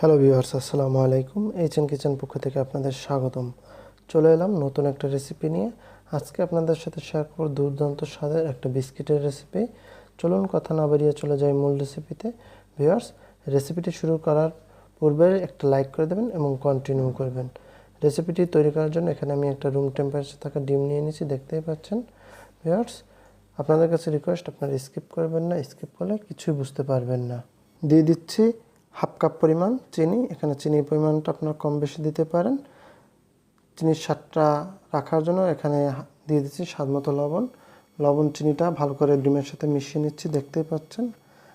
Hello viewers আসসালামু আলাইকুম HN kitchen পক্ষ থেকে আপনাদের স্বাগতম। চলে এলাম নতুন একটা রেসিপি নিয়ে। আজকে আপনাদের সাথে শেয়ার করব দুর্দান্ত স্বাদের একটা বিস্কিটের রেসিপি চলুন কথা না বাড়িয়ে চলে যাই মূল রেসিপিতে ভিউয়ার্স রেসিপিটি শুরু করার পূর্বে একটা লাইক করে দেবেন এবং কন্টিনিউ করবেন। রেসিপিটি তৈরি করার জন্য এখানে আমি একটা রুম টেম্পারেচার থাকা ডিম নিয়ে নিয়েছি, দেখতেই পাচ্ছেন। ভিউয়ার্স আপনাদের কাছে রিকোয়েস্ট আপনারা স্কিপ করবেন না স্কিপ করলে কিছুই বুঝতে পারবেন না। দিয়ে দিচ্ছি হাফ কাপ পরিমাণ চিনি, এখানে চিনির পরিমাণটা আপনারা কম বেশি দিতে পারেন। চিনির স্বাদটা রাখার জন্য এখানে দিয়ে দিচ্ছি স্বাদ মতো লবণ। লবণ, চিনিটা ভালো করে ডিমের সাথে মিশিয়ে নিচ্ছি, দেখতেই পাচ্ছেন।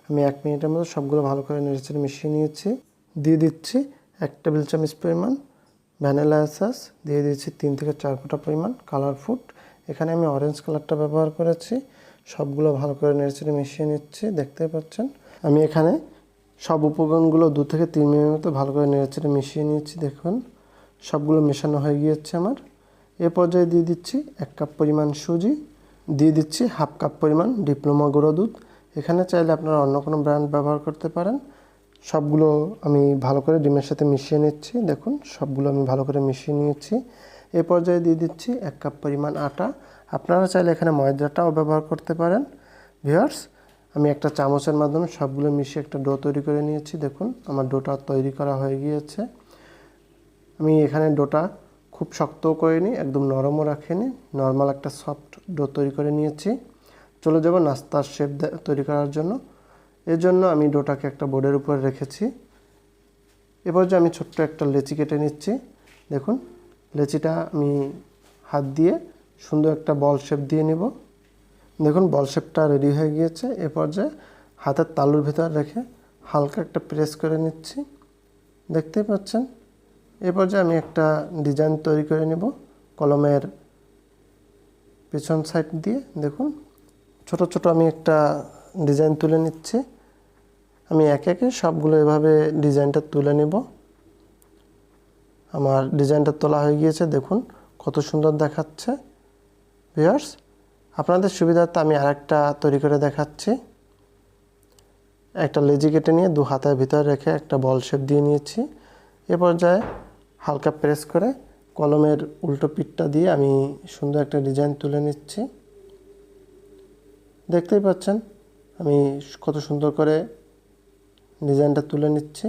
আমি এক মিনিটের মধ্যে সবগুলো ভালো করে নেড়েচেড়ে মিশিয়ে নিয়েছি। দিয়ে দিচ্ছি এক টেবিল চামচ পরিমাণ ভ্যানিলা এসাস দিয়ে দিচ্ছি তিন থেকে চার ফোঁটা পরিমাণ কালার ফুড। এখানে আমি অরেঞ্জ কালারটা ব্যবহার করেছি। সবগুলো ভালো করে নেড়েচেড়ে মিশিয়ে নিচ্ছি, দেখতেই পাচ্ছেন। আমি এখানে সব উপকরণগুলো দু থেকে তিন মিনিট মতো ভালো করে নেড়েচেড়ে মিশিয়ে নিয়েছি, দেখুন। সবগুলো মেশানো হয়ে গিয়েছে আমার। এ পর্যায়ে দিয়ে দিচ্ছি এক কাপ পরিমাণ সুজি, দিয়ে দিচ্ছি হাফ কাপ পরিমাণ ডিপ্লোমা গুঁড়ো দুধ। এখানে চাইলে আপনারা অন্য কোনো ব্র্যান্ড ব্যবহার করতে পারেন। সবগুলো আমি ভালো করে ডিমের সাথে মিশিয়ে নিচ্ছি, দেখুন, সবগুলো আমি ভালো করে মিশিয়ে নিয়েছি। এ পর্যায়ে দিয়ে দিচ্ছি এক কাপ পরিমাণ আটা। আপনারা চাইলে এখানে ময়দাটাও ব্যবহার করতে পারেন। ভিওয়ার্স আমি একটা চামচের মাধ্যমে সবগুলো মিশিয়ে একটা ডো তৈরি করে নিয়েছি। দেখুন, আমার ডোটা তৈরি করা হয়ে গিয়েছে। আমি এখানে ডোটা খুব শক্তও করিনি, একদম নরমও রাখিনি, নর্মাল একটা সফট ডো তৈরি করে নিয়েছি। চলে যাব নাস্তার শেপ তৈরি করার জন্য। এর জন্য আমি ডোটাকে একটা বোর্ডের উপরে রেখেছি। এবার যে আমি ছোট্ট একটা লেচি কেটে নিচ্ছি। দেখুন, লেচিটা আমি হাত দিয়ে সুন্দর একটা বল শেপ দিয়ে নিব। দেখুন বল শেপটা রেডি হয়ে গিয়েছে। এ পর্যায়ে হাতের তালুর ভেতর রেখে হালকা একটা প্রেস করে নিচ্ছি। দেখতেই পাচ্ছেন? এ পর্যায়ে আমি একটা ডিজাইন তৈরি করে নেব। কলমের পেছন সাইড দিয়ে, দেখুন। ছোট ছোট আমি একটা ডিজাইন তুলে নিচ্ছি। আমি একে একে সবগুলো এভাবে ডিজাইনটা তুলে নেব। আমার ডিজাইনটা তোলা হয়ে গিয়েছে। দেখুন, কত সুন্দর দেখাচ্ছে। ভিয়ার্স আপনাদের সুবিধার্থে আমি আরেকটা তৈরি করে দেখাচ্ছি। একটা লেজি কেটে নিয়ে দু হাতের ভিতরে রেখে একটা বল শেপ দিয়ে নিয়েছি। এ পর্যায়ে হালকা প্রেস করে কলমের উল্টো পিঠটা দিয়ে আমি সুন্দর একটা ডিজাইন তুলে নিচ্ছি। দেখতেই পাচ্ছেন, আমি কত সুন্দর করে ডিজাইনটা তুলে নিচ্ছি।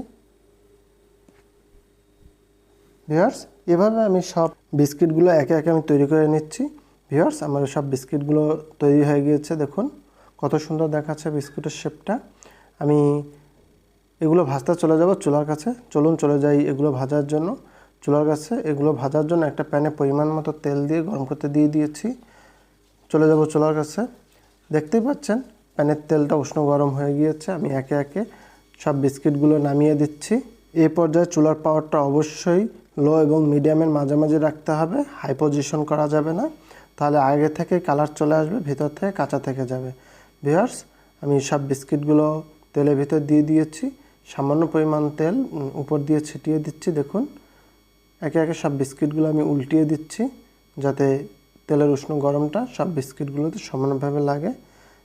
ভিওর্স এভাবে আমি সব বিস্কিটগুলো একে একে আমি তৈরি করে নিচ্ছি। ভিওর্স আমার সব বিস্কিটগুলো তৈরি হয়ে গিয়েছে, দেখুন। কত সুন্দর দেখাচ্ছে বিস্কুটের শেপটা আমি এগুলো ভাজতে চলে যাব চুলার কাছে। চলুন চলে যাই এগুলো ভাজার জন্য। চুলার কাছে এগুলো ভাজার জন্য একটা প্যানে পরিমাণ মতো তেল দিয়ে গরম করতে দিয়ে দিয়েছি। চলে যাব চুলার কাছে। দেখতেই পাচ্ছেন, প্যানের তেলটা উষ্ণ গরম হয়ে গিয়েছে। আমি একে একে সব বিস্কিটগুলো নামিয়ে দিচ্ছি। এই পর্যায়ে চুলার পাওয়ারটা অবশ্যই লো এবং মিডিয়ামের মাঝামাঝি রাখতে হবে হাই পজিশন করা যাবে না। তাহলে আগে থেকে কালার চলে আসবে, ভিতর থেকে কাঁচা থেকে যাবে। ভিওয়ার্স আমি সব বিস্কিটগুলো তেলের ভিতর দিয়ে দিয়েছি। সামান্য পরিমাণ তেল উপর দিয়ে ছিটিয়ে দিচ্ছি, দেখুন। একে একে সব বিস্কিটগুলো আমি উল্টিয়ে দিচ্ছি, যাতে তেলের উষ্ণ গরমটা সব বিস্কিটগুলোতে সমানভাবে লাগে।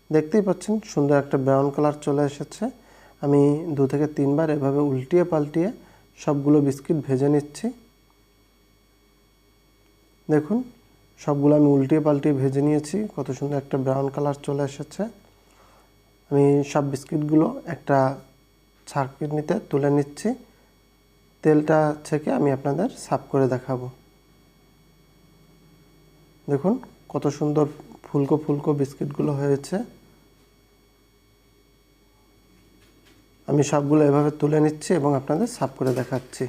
দেখতেই পাচ্ছেন, সুন্দর একটা ব্রাউন কালার চলে এসেছে। আমি দু থেকে তিনবার এভাবে উল্টিয়ে পাল্টিয়ে সবগুলো বিস্কিট ভেজে নিচ্ছি। দেখুন, সবগুলো আমি উল্টিয়ে পাল্টিয়ে ভেজে নিয়েছি। কত সুন্দর একটা ব্রাউন কালার চলে এসেছে। আমি সব বিস্কিটগুলো একটা ছাঁকনিতে তুলে নিচ্ছি। তেলটা থেকে আমি আপনাদের সাফ করে দেখাবো। দেখুন, কত সুন্দর ফুলকো ফুলকো বিস্কিটগুলো হয়েছে। আমি সবগুলো এভাবে তুলে নিচ্ছি এবং আপনাদের সাফ করে দেখাচ্ছি।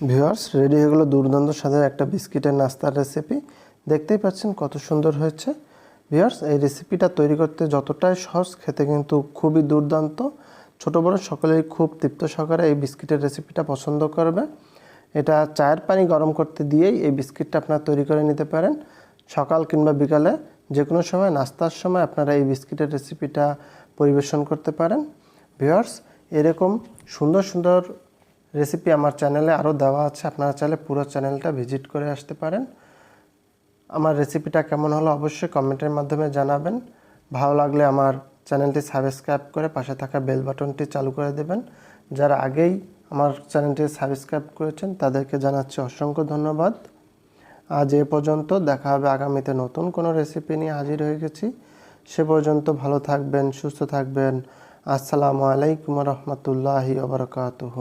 ভিউয়ার্স, রেডি হয়ে গেলো দুর্দান্ত স্বাদের একটা বিস্কিটের নাস্তার রেসিপি দেখতেই পাচ্ছেন কত সুন্দর হয়েছে। ভিউয়ার্স, এই রেসিপিটা তৈরি করতে যতটাই সহজ, খেতে কিন্তু খুবই দুর্দান্ত। ছোট বড় সকলেই খুব তৃপ্ত সহকারে এই বিস্কিটের রেসিপিটা পছন্দ করবে। এটা চায়ের পানি গরম করতে দিয়েই এই বিস্কিটটা আপনারা তৈরি করে নিতে পারেন। সকাল কিংবা বিকালে যে কোনো সময়, নাস্তার সময় আপনারা এই বিস্কিটের রেসিপিটা পরিবেশন করতে পারেন। ভিওয়ার্স এরকম সুন্দর সুন্দর রেসিপি আমার চ্যানেলে আরও দেওয়া আছে। আপনারা চাইলে পুরো চ্যানেলটা ভিজিট করে আসতে পারেন। আমার রেসিপিটা কেমন হলো অবশ্যই কমেন্টের মাধ্যমে জানাবেন। ভালো লাগলে আমার চ্যানেলটি সাবস্ক্রাইব করে পাশে থাকা বেল বাটনটি চালু করে দেবেন। যারা আগেই আমার চ্যানেলটি সাবস্ক্রাইব করেছেন, তাদেরকে জানাচ্ছি অসংখ্য ধন্যবাদ। আজ এ পর্যন্ত দেখা হবে আগামীতে নতুন কোনো রেসিপি নিয়ে হাজির হয়ে গেছি। সে পর্যন্ত ভালো থাকবেন, সুস্থ থাকবেন। আসসালামু আলাইকুম রহমতুল্লাহি ওবরকাতুহ